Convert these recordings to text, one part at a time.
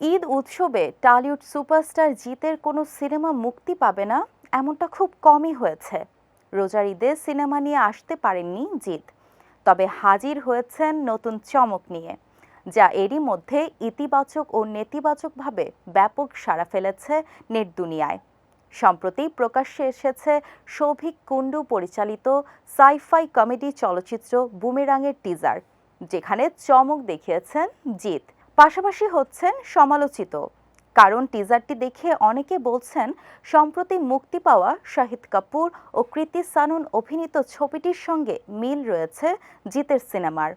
ঈদ উৎসবে Tollywood superstar জিতের কোনো সিনেমা মুক্তি পাবে না? এমনটা খুব কমই হয়েছে। রোজার ঈদে সিনেমা নিয়ে আসতে পারেননি জিত তবে হাজির হয়েছেন নতুন চমক নিয়ে, যা এরই মধ্যে ইতিবাচক ও নেতিবাচকভাবে ব্যাপক সাড়া ফেলেছে নেট দুনিয়ায়। সম্প্রতি প্রকাশ্যে এসেছে সৌভিক কুণ্ডু পরিচালিত সাইফাই কমেডি চলচ্চিত্র বুমেরাংয়ের টিজার, যেখানে চমক দেখিয়েছেন জিত পাশাপাশি হচ্ছেন সমালোচিত। কারণ টিজারটি দেখে অনেকে বলছেন, সম্প্রতি মুক্তি পাওয়া শাহিদ কাপুর ও কৃতি সানুন অভিনীত ছবিটির সঙ্গে মিল রয়েছে জিতের সিনেমার।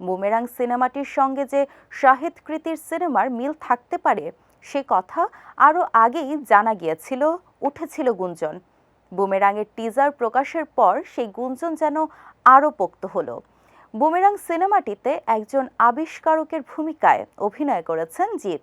বুমেরাং সিনেমাটির সঙ্গে যে শাহিদ কৃতির সিনেমার মিল থাকতে পারে, সে কথা আরও আগেই জানা গিয়েছিল, উঠেছিল গুঞ্জন। বুমেরাংয়ের টিজার প্রকাশের পর সেই গুঞ্জন যেন আরও পোক্ত হলো। বুমেরাং সিনেমাটিতে একজন আবিষ্কারকের ভূমিকায় অভিনয় করেছেন জিৎ।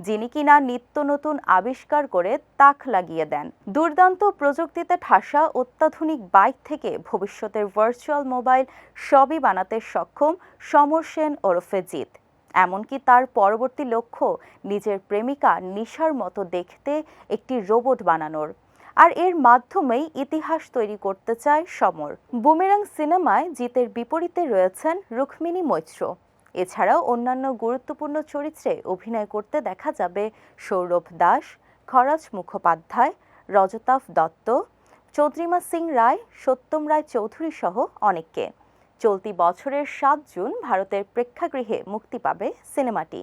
যিনি কিনা নিত্য নতুন আবিষ্কার করে তাক লাগিয়ে দেন। দুর্দান্ত প্রযুক্তিতে ঠাসা অত্যাধুনিক বাইক থেকে ভবিষ্যতের ভার্চুয়াল মোবাইল সবই বানাতে সক্ষম সমর সেন ওরফে জিৎ। এমনকি তার পরবর্তী লক্ষ্য, নিজের প্রেমিকা নিশার মতো দেখতে একটি রোবট বানানোর। আর এর মাধ্যমেই ইতিহাস তৈরি করতে চায় সমর। বুমেরাং সিনেমায় জিতের বিপরীতে রয়েছেন রুক্মিণী মৈত্র। এছাড়াও অন্যান্য গুরুত্বপূর্ণ চরিত্রে অভিনয় করতে দেখা যাবে সৌরভ দাস, খরাজ মুখোপাধ্যায়, রজতাভ দত্ত চৌধুরীমা সিং রায়, সত্যম রায় চৌধুরী সহ অনেককে। চলতি বছরের সাত জুন ভারতের প্রেক্ষাগৃহে মুক্তি পাবে সিনেমাটি।